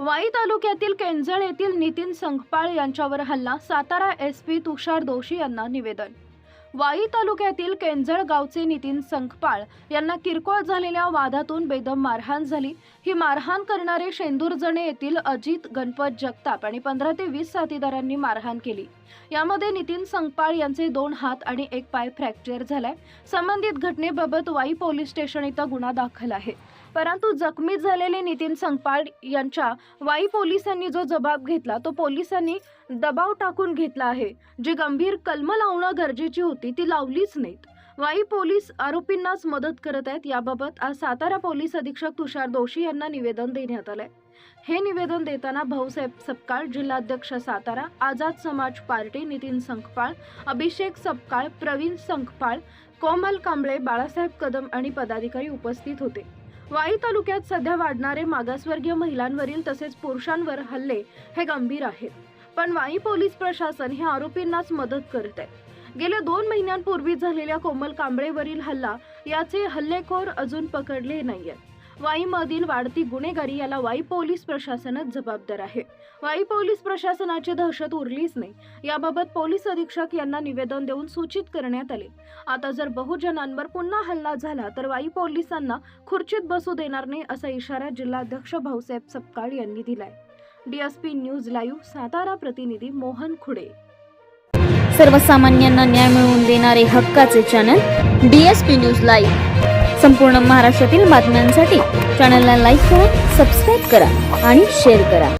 वाई तालुक्यातील केंजळ येथील नितीन संखपाळ यांच्यावर हल्ला सातारा एस पी तुषार दोशी यांना निवेदन वाई तालुक्यातील केंजळ गावचे नितीन संखपाळ यांना किरकोळ झालेल्या वादातून बेदम मारहाण झाली. ही मारहाण करणारे शेंदूरजणे येथील अजित गणपत जगताप आणि पंधरा ते वीस साथीदारांनी मारहाण केली. यामध्ये नितीन संखपाळ यांचे दोन हात आणि एक पाय फ्रॅक्चर झालाय. संबंधित घटनेबाबत वाई पोलीस स्टेशन इथं गुन्हा दाखल आहे. परंतु जखमी झालेले नितीन संखपाळ यांच्या वाई पोलिसांनी जो जबाब घेतला तो पोलिसांनी दबाव टाकून घेतला आहे जी गंभीर कलम लावणं गरजेची होती. ती लावलीच नाहीत. वाई पोलीस आरोपींनाच मदत करत आहेत याबाबत आज सातारा पोलीस अधीक्षक तुषार दोशी यांना निवेदन देण्यात आलंय. हे निवेदन देताना भाऊसाहेब सपकाळ जिल्हाध्यक्ष सातारा आझाद समाज पार्टी नितीन संखपाळ अभिषेक सपकाळ प्रवीण संखपाळ कोमल कांबळे बाळासाहेब कदम आणि पदाधिकारी उपस्थित होते. वाई तालुक्यात सध्या वाढणारे मागासवर्गीय महिलांवरील तसेच पुरुषांवर हल्ले हे गंभीर आहेत. पण वाई पोलीस प्रशासन हे आरोपींनाच मदत करत आहे गेल्या दोन महिन्यांपूर्वी झालेल्या कोमल कांबळेवरील हल्ला याचे हल्लेखोर अजून पकडले नाहीयेत. वाईमधील वाढती गुन्हेगारी याला वाई पोलीस प्रशासनच जबाबदार आहे. वाई पोलीस प्रशासनाची दहशत उरलीच नाही. याबाबत पोलीस अधीक्षक यांना निवेदन देऊन सूचित करण्यात आले. आता जर बहुजनांवर पुन्हा हल्ला झाला तर वाई पोलिसांना खुर्चीत बसू देणार नाही असा इशारा जिल्हाध्यक्ष भाऊसाहेब सपकाळ यांनी दिलाय. डीएसपी न्यूज लाईव्ह सातारा प्रतिनिधी मोहन खुडे. सर्वसामान्यांना न्याय मिळवून देणारे हक्काचे चॅनल डीएसपी न्यूज लाईव्ह. संपूर्ण महाराष्ट्रातील बातम्यांसाठी चॅनलला लाईक करा सबस्क्राईब करा आणि शेअर करा.